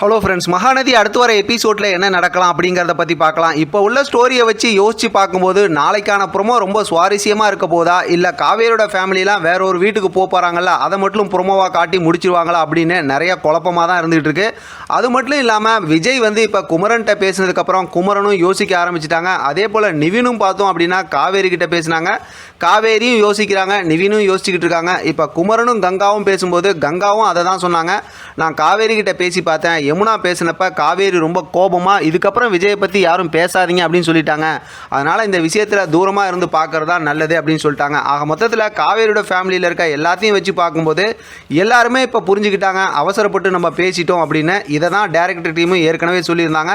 Hello friends Mahanadi அடுத்து வர எபிசோடில் என்ன நடக்கலாம் அப்படிங்கிறத பற்றி பார்க்கலாம். இப்போ உள்ள ஸ்டோரியை வச்சு யோசித்து பார்க்கும்போது நாளைக்கான ப்ரொமோ ரொம்ப சுவாரஸ்யமாக இருக்க போதா? இல்லை காவேரியோட ஃபேமிலிலாம் வேற ஒரு வீட்டுக்கு போக போகிறாங்கல்ல அதை மட்டும் ப்ரொமோவாக காட்டி முடிச்சிருவாங்களா அப்படின்னு நிறைய குழப்பமாக தான் இருந்துகிட்டு இருக்கு. அது மட்டும் இல்லாமல் விஜய் வந்து இப்போ குமரன்கிட்ட பேசினதுக்கப்புறம் குமரனும் யோசிக்க ஆரம்பிச்சிட்டாங்க. அதே போல் நிவினும் பார்த்தோம் அப்படின்னா காவேரி கிட்ட பேசினாங்க. காவேரியும் யோசிக்கிறாங்க நிவினும் யோசிச்சுக்கிட்டு இருக்காங்க. இப்போ குமரனும் கங்காவும் பேசும்போது கங்காவும் அதை தான் சொன்னாங்க. நான் காவேரி கிட்ட பேசி பார்த்தேன். யமுனா பேசினப்ப காவேரி ரொம்ப கோபமாக இதுக்கப்புறம் விஜயை பற்றி யாரும் பேசாதீங்க அப்படின்னு சொல்லிட்டாங்க. அதனால் இந்த விஷயத்தில் தூரமாக இருந்து பார்க்கறது தான் நல்லது அப்படின்னு சொல்லிட்டாங்க. ஆக மொத்தத்தில் காவேரியோட ஃபேமிலியில் இருக்க எல்லாத்தையும் வச்சு பார்க்கும்போது எல்லாருமே இப்போ புரிஞ்சுக்கிட்டாங்க. அவசரப்பட்டு நம்ம பேசிட்டோம் அப்படின்னு இதை தான் டேரக்டர் டீமும் ஏற்கனவே சொல்லியிருந்தாங்க.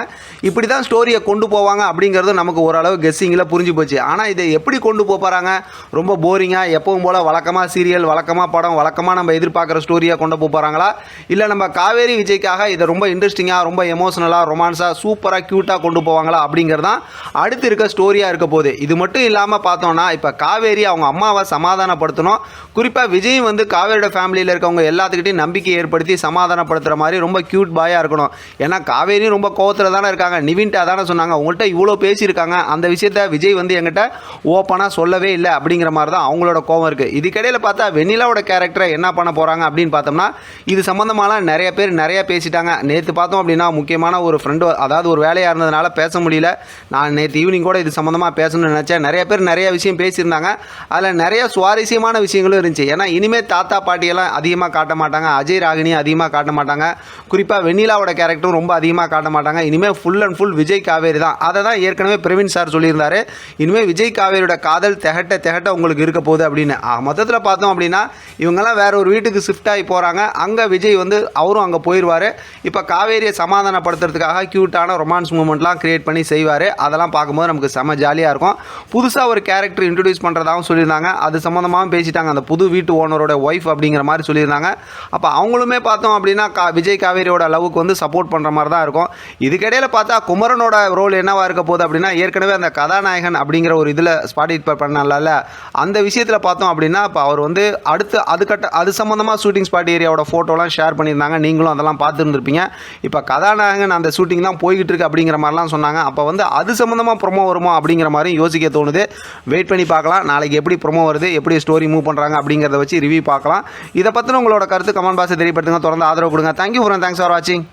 இப்படி தான் ஸ்டோரியை கொண்டு போவாங்க அப்படிங்கிறது நமக்கு ஓரளவு கெஸ்ஸிங்கில் புரிஞ்சு போச்சு. ஆனால் இதை எப்படி கொண்டு போகிறாங்க ரொம்ப போரிங்காக எப்பவும் போல் வழக்கமாக சீரியல் வழக்கமாக படம் வழக்கமாக நம்ம எதிர்பார்க்குற ஸ்டோரியாக கொண்டு போகிறாங்களா இல்லை நம்ம காவேரி விஜய்க்காக இதை ரொம்ப ரொம்ப இன்ட்ரெஸ்டிங்காக ரொம்ப எமோஷனலாக ரொமான்ஸாக சூப்பராக க்யூட்டாக கொண்டு போவாங்களா அப்படிங்கிறது தான் அடுத்து இருக்க ஸ்டோரியாக இருக்க போகுது. இது மட்டும் இல்லாமல் பார்த்தோன்னா இப்போ காவேரி அவங்க அம்மாவை சமாதானப்படுத்தணும். குறிப்பாக விஜய் வந்து காவேரியோட ஃபேமிலியில் இருக்கவங்க எல்லாத்துக்கிட்டையும் நம்பிக்கை ஏற்படுத்தி சமாதானப்படுத்துகிற மாதிரி ரொம்ப க்யூட் பாயாக இருக்கணும். ஏன்னா காவேரியும் ரொம்ப கோவத்தில் தானே இருக்காங்க. நிவின்ட்டா தானே சொன்னாங்க. உங்கள்கிட்ட இவ்வளோ பேசியிருக்காங்க. அந்த விஷயத்த விஜய் வந்து என்கிட்ட ஓப்பனாக சொல்லவே இல்லை அப்படிங்கிற மாதிரி தான் அவங்களோட கோவம் இருக்குது இதுக்கிடையில் பார்த்தா வெண்ணிலாவோட கேரக்டரை என்ன பண்ண போகிறாங்க அப்படின்னு பார்த்தோம்னா இது சம்மந்தமாலாம் நிறைய பேர் நிறைய பேசிட்டாங்க. நேற்று பார்த்தோம் அப்படின்னா முக்கியமான ஒரு ஃப்ரெண்டு அதாவது ஒரு வேலையாக இருந்ததுனால பேச முடியல. நான் நேற்று ஈவினிங் கூட இது சம்மந்தமாக பேசணும்னு நினச்சேன். நிறைய பேர் நிறைய விஷயம் பேசியிருந்தாங்க. அதில் நிறைய சுவாரஸ்யமான விஷயங்களும் இருந்துச்சு. ஏன்னா இனிமேல் தாத்தா பாட்டியெல்லாம் அதிகமாக காட்ட மாட்டாங்க. அஜய் ராகினி அதிகமாக காட்ட மாட்டாங்க. குறிப்பாக வெண்ணிலாவோட கேரக்டரும் ரொம்ப அதிகமாக காட்ட மாட்டாங்க. இனிமேல் full and full Vijay Kaveri தான். அதை தான் ஏற்கனவே பிரவீன் சார் சொல்லியிருந்தார். இனிமேல் விஜய் காவேரியோட காதல் திகட்ட திகட்ட உங்களுக்கு இருக்க போகுது அப்படின்னு. மொத்தத்தில் பார்த்தோம் அப்படின்னா இவங்கெல்லாம் வேற ஒரு வீட்டுக்கு ஷிஃப்ட் ஆகி போகிறாங்க அங்கே விஜய் வந்து அவரும் அங்கே போயிடுவார் இப்போ காவேரியை சமாதானப்படுத்துறதுக்காக க்யூட்டான ரொமான்ஸ் மூமெண்ட்லாம் க்ரியேட் பண்ணி செய்வார். அதெல்லாம் பார்க்கும்போது நமக்கு செம ஜாலியாக இருக்கும். புதுசாக ஒரு கேரக்டர் இன்ட்ரடியூஸ் பண்ணுறதாகவும் சொல்லியிருந்தாங்க. அது சம்மந்தமாகவும் பேசிட்டாங்க. அந்த புது வீட்டு ஓனரோட ஒய்ஃப் அப்படிங்கிற மாதிரி சொல்லியிருந்தாங்க. அப்போ அவங்களுமே பார்த்தோம் அப்படின்னா கா விஜய் காவேரியோட லவ்வுக்கு வந்து சப்போர்ட் பண்ணுற மாதிரி தான் இருக்கும். இதுக்கிடையில் பார்த்தா குமரனோட ரோல் என்னவாக இருக்க போகுது அப்படின்னா ஏற்கனவே அந்த கதாநாயகன் அப்படிங்கிற ஒரு இதில் ஸ்பாட்டிஸ்பேட் பண்ணலாம்ல அந்த விஷயத்தில் பார்த்தோம் அப்படின்னா இப்போ அவர் வந்து அடுத்து அதுக்கட்ட அது சம்மந்தமாக ஷூட்டிங் ஸ்பாட் ஏரியாவோட ஃபோட்டோலாம் ஷேர் பண்ணியிருந்தாங்க. நீங்களும் அதெல்லாம் பார்த்துருந்துருப்பீங்க. இப்போ கதாநாயகன் அந்த ஷூட்டிங் தான் போய்கிட்டு இருக்கு அப்படிங்கிற மாதிரிலாம் சொன்னாங்க. அப்போ வந்து அது சம்மந்தமாக ப்ரொமோ வருமோ அப்படிங்கிற மாதிரி யோசிக்க தோணுது. வெயிட் பண்ணி பார்க்கலாம். நாளைக்கு எப்படி ப்ரொமோ வருது எப்படி ஸ்டோரி மூவ் பண்ணுறாங்க அப்படிங்கிறத வச்சு ரிவ்யூ பார்க்கலாம். இதை பற்றின உங்களோட கருத்து கமெண்ட் பாக்ஸை தெரியப்படுத்துங்க. தொடர்ந்து ஆதரவு கொடுங்க. தேங்க்யூ ஃபார் தேங்க்ஸ் ஃபார் வாட்சிங்